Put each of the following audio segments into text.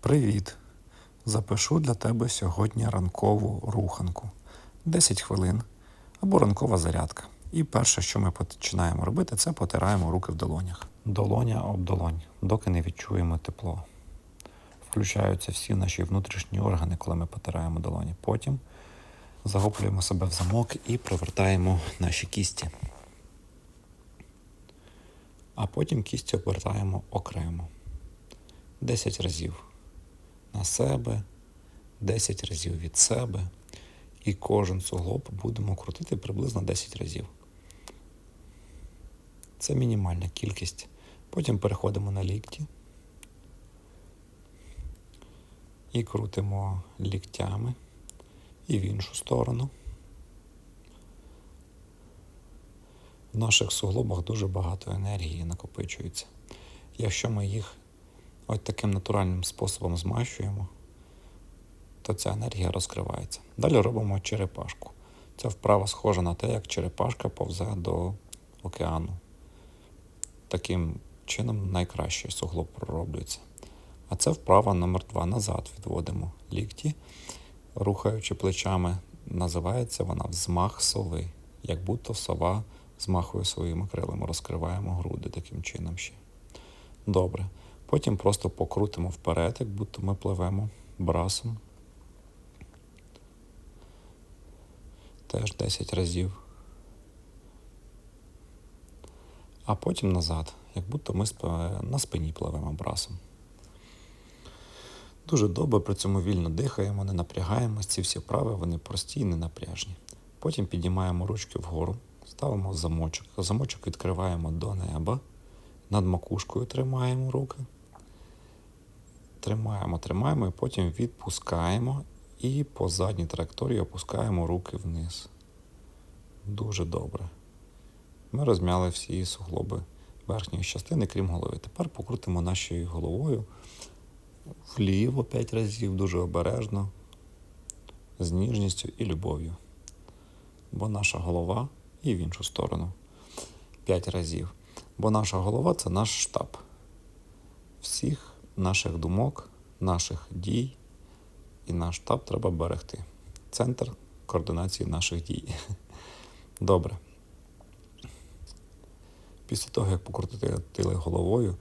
Привіт! Запишу для тебе сьогодні ранкову руханку. 10 хвилин або ранкова зарядка. І перше, що ми починаємо робити, це потираємо руки в долонях. Долоня об долонь, доки не відчуємо тепло. Включаються всі наші внутрішні органи, коли ми потираємо долоні. Потім загоплюємо себе в замок і провертаємо наші кісті. А потім кісті обертаємо окремо. 10 разів на себе, 10 разів від себе. І кожен суглоб будемо крутити приблизно 10 разів. Це мінімальна кількість. Потім переходимо на лікті і крутимо ліктями і в іншу сторону. В наших суглобах дуже багато енергії накопичується. Якщо ми їх ось таким натуральним способом змащуємо, то ця енергія розкривається. Далі робимо черепашку. Ця вправа схожа на те, як черепашка повзе до океану. Таким чином найкраще суглоб пророблюється. А це вправа номер 2 Назад відводимо лікті, рухаючи плечами. Називається вона взмах сови. Як будто сова змахує своїми крилами, розкриваємо груди таким чином ще. Добре. Потім просто покрутимо вперед, як будто ми пливемо брасом. Теж 10 разів. А потім назад, як будто ми на спині пливемо брасом. Дуже добре при цьому вільно дихаємо, не напрягаємось. Ці всі вправи, вони прості і ненапряжні. Потім підіймаємо ручки вгору, ставимо замочок. Замочок відкриваємо до неба. Над макушкою тримаємо руки. Тримаємо, тримаємо і потім відпускаємо і по задній траєкторії опускаємо руки вниз. Дуже добре. Ми розм'яли всі суглоби верхньої частини, крім голови. Тепер покрутимо нашою головою вліво 5 разів, дуже обережно, з ніжністю і любов'ю. Бо наша голова і в іншу сторону 5 разів. Бо наша голова це наш штаб всіх наших думок, наших дій і наш штаб треба берегти. Центр координації наших дій. Добре. Після того, як покрутити головою,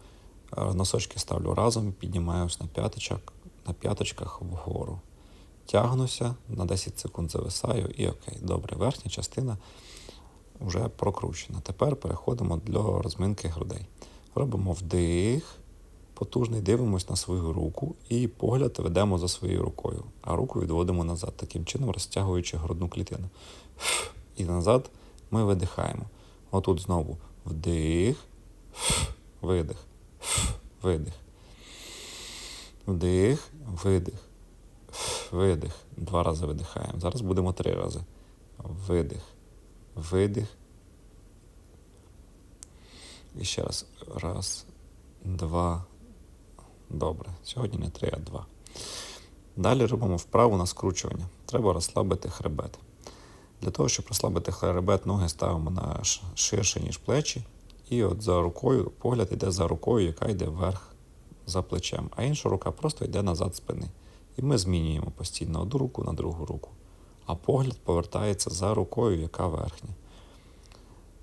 носочки ставлю разом, піднімаюсь на п'яточок, на п'яточках вгору. Тягнуся, на 10 секунд зависаю і окей. Добре, верхня частина вже прокручена. Тепер переходимо до розминки грудей. Робимо вдих потужний, дивимось на свою руку і погляд ведемо за своєю рукою, а руку відводимо назад, таким чином розтягуючи грудну клітину. І назад ми видихаємо. Отут знову вдих, видих, видих. Вдих, видих, видих. Два рази видихаємо. Зараз будемо три рази. Видих, видих. І ще раз. Раз, два, Добре, сьогодні не 3, а 2. Далі робимо вправу на скручування. Треба розслабити хребет. Для того, щоб розслабити хребет, ноги ставимо на ширше, ніж плечі. І от за рукою, погляд йде за рукою, яка йде вверх за плечем, а інша рука просто йде назад спини. І ми змінюємо постійно одну руку на другу руку. А погляд повертається за рукою, яка верхня.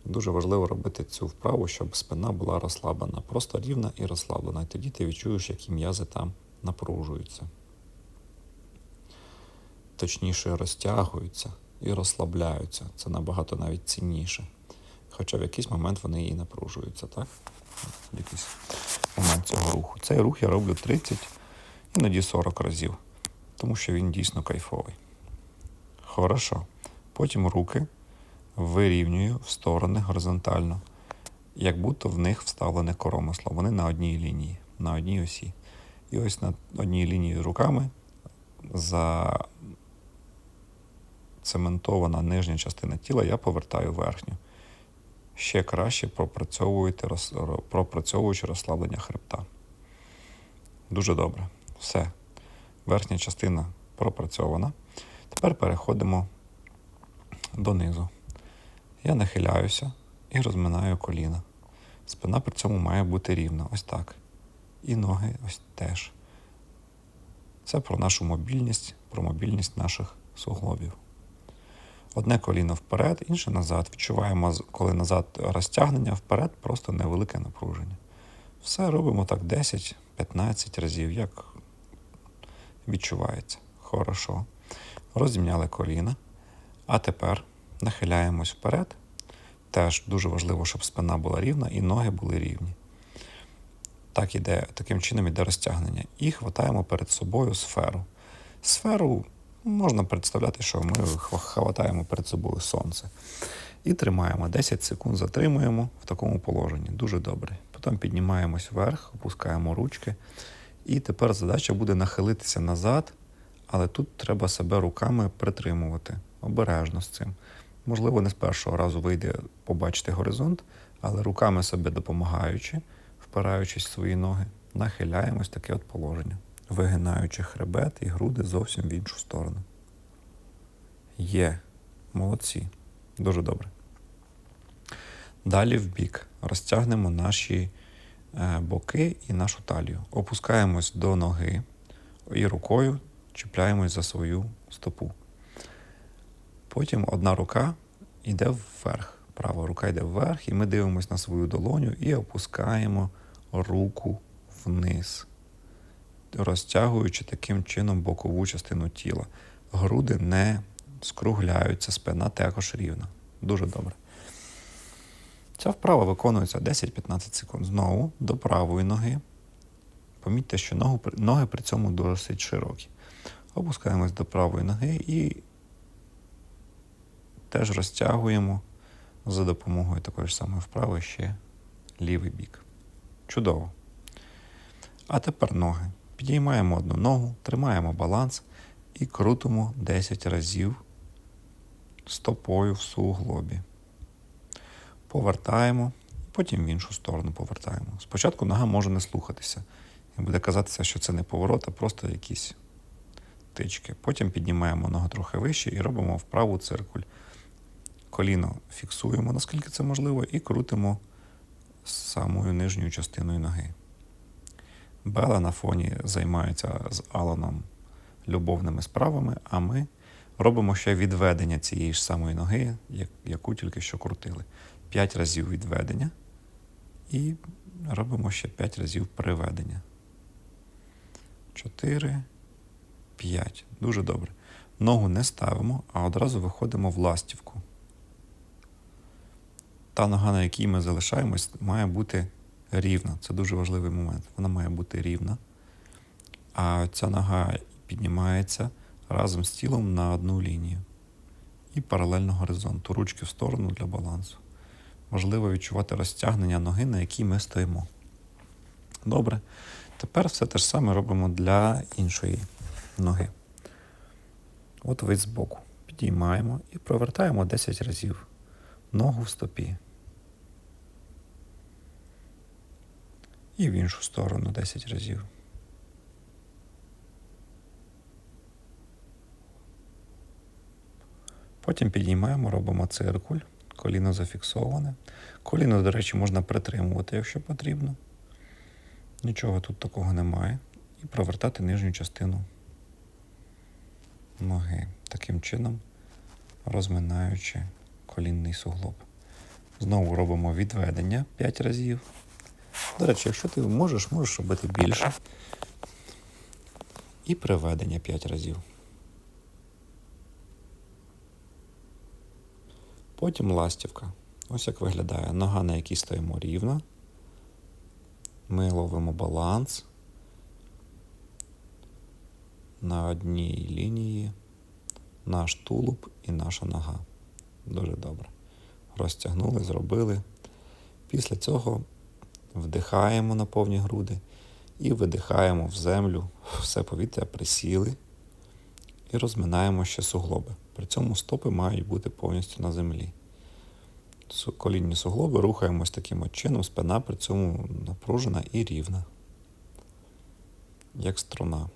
Дуже важливо робити цю вправу, щоб спина була розслаблена, просто рівна і розслаблена. І тоді ти відчуєш, які м'язи там напружуються. Точніше розтягуються і розслабляються. Це набагато навіть цінніше. Хоча в якийсь момент вони і напружуються, так? В якийсь момент цього руху. Цей рух я роблю 30, іноді 40 разів, тому що він дійсно кайфовий. Хорошо. Потім руки вирівнюю в сторони горизонтально, як будто в них вставлене коромисло. Вони на одній лінії, на одній осі. І ось на одній лінії руками зацементована нижня частина тіла я повертаю верхню. Ще краще пропрацьовуючи розслаблення хребта. Дуже добре. Все. Верхня частина пропрацьована. Тепер переходимо донизу. Я нахиляюся і розминаю коліна. Спина при цьому має бути рівна. Ось так. І ноги ось теж. Це про нашу мобільність, про мобільність наших суглобів. Одне коліно вперед, інше назад. Відчуваємо, коли назад розтягнення, вперед просто невелике напруження. Все робимо так 10-15 разів, як відчувається. Хорошо. Розімняли коліна. А тепер нахиляємось вперед. Теж дуже важливо, щоб спина була рівна і ноги були рівні. Так іде, таким чином іде розтягнення. І хватаємо перед собою сферу. Сферу можна представляти, що ми хва- хватаємо перед собою сонце. І тримаємо 10 секунд, затримуємо в такому положенні. Дуже добре. Потім піднімаємось вверх, опускаємо ручки. І тепер задача буде нахилитися назад, але тут треба себе руками притримувати. Обережно з цим. Можливо, не з першого разу вийде побачити горизонт, але руками себе допомагаючи, впираючись в свої ноги, нахиляємось таке от положення, вигинаючи хребет і груди зовсім в іншу сторону. Є. Молодці. Дуже добре. Далі в бік розтягнемо наші е, боки і нашу талію. Опускаємось до ноги і рукою чіпляємось за свою стопу. Потім одна рука йде вверх. Права рука йде вверх, і ми дивимося на свою долоню і опускаємо руку вниз, розтягуючи таким чином бокову частину тіла. Груди не скругляються, спина також рівна. Дуже добре. Ця вправа виконується 10-15 секунд. Знову до правої ноги. Помітьте, що ноги при цьому досить широкі. Опускаємось до правої ноги і теж розтягуємо за допомогою такої ж самої вправи ще лівий бік. Чудово. А тепер ноги. Підіймаємо одну ногу, тримаємо баланс і крутимо 10 разів стопою в суглобі. Повертаємо, потім в іншу сторону повертаємо. Спочатку нога може не слухатися. І буде казатися, що це не поворот, а просто якісь тички. Потім піднімаємо ногу трохи вище і робимо вправу циркуль. Коліно фіксуємо, наскільки це можливо, і крутимо самою нижньою частиною ноги. Бела на фоні займається з Аланом любовними справами, а ми робимо ще відведення цієї ж самої ноги, яку тільки що крутили. 5 разів відведення і робимо ще 5 разів приведення. 4, 5. Дуже добре. Ногу не ставимо, а одразу виходимо в ластівку. Та нога, на якій ми залишаємось, має бути рівна. Це дуже важливий момент. Вона має бути рівна. А ця нога піднімається разом з тілом на одну лінію. І паралельно горизонту. Ручки в сторону для балансу. Важливо відчувати розтягнення ноги, на якій ми стоїмо. Добре. Тепер все те ж саме робимо для іншої ноги. От вид збоку. Підіймаємо і провертаємо 10 разів ногу в стопі. І в іншу сторону 10 разів. Потім підіймаємо, робимо циркуль, коліно зафіксоване. Коліно, до речі, можна притримувати, якщо потрібно. Нічого тут такого немає. І провертати нижню частину ноги. Таким чином, розминаючи колінний суглоб. Знову робимо відведення 5 разів. До речі, якщо ти можеш, можеш робити більше. І приведення 5 разів. Потім ластівка. Ось як виглядає. Нога, на якій стоїмо рівно. Ми ловимо баланс на одній лінії, наш тулуб і наша нога. Дуже добре. Розтягнули, зробили. Після цього вдихаємо на повні груди і видихаємо в землю, все повітря присіли і розминаємо ще суглоби. При цьому стопи мають бути повністю на землі. Колінні суглоби рухаємось таким от чином, спина при цьому напружена і рівна, як струна.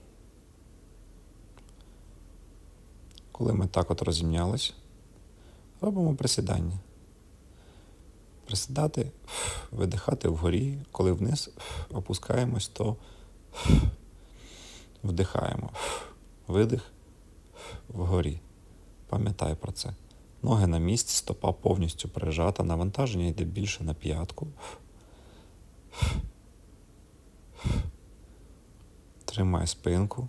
Коли ми так от розімнялись, робимо присідання. Присідати, видихати вгорі, коли вниз опускаємось, то Вдихаємо. Видих. Вгорі. Пам'ятай про це. Ноги на місці, стопа повністю прижата, навантаження йде більше на п'ятку. Тримай спинку,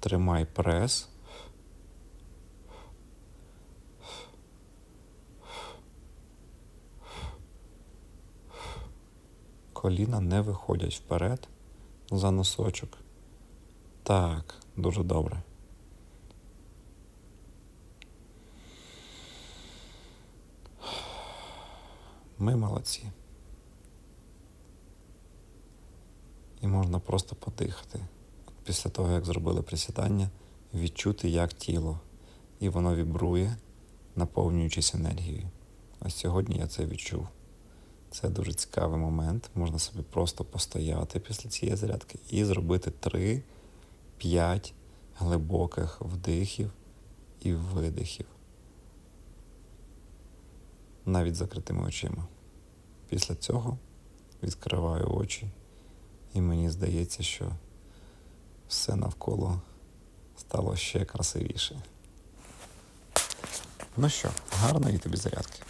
тримай прес. Коліна не виходять вперед за носочок. Так, дуже добре. Ми молодці. І можна просто подихати. Після того, як зробили присідання, відчути, як тіло. І воно вібрує, наповнюючись енергією. Ось сьогодні я це відчув. Це дуже цікавий момент. Можна собі просто постояти після цієї зарядки і зробити 3-5 глибоких вдихів і видихів. Навіть закритими очима. Після цього відкриваю очі, і мені здається, що все навколо стало ще красивіше. Ну що, гарної тобі зарядки.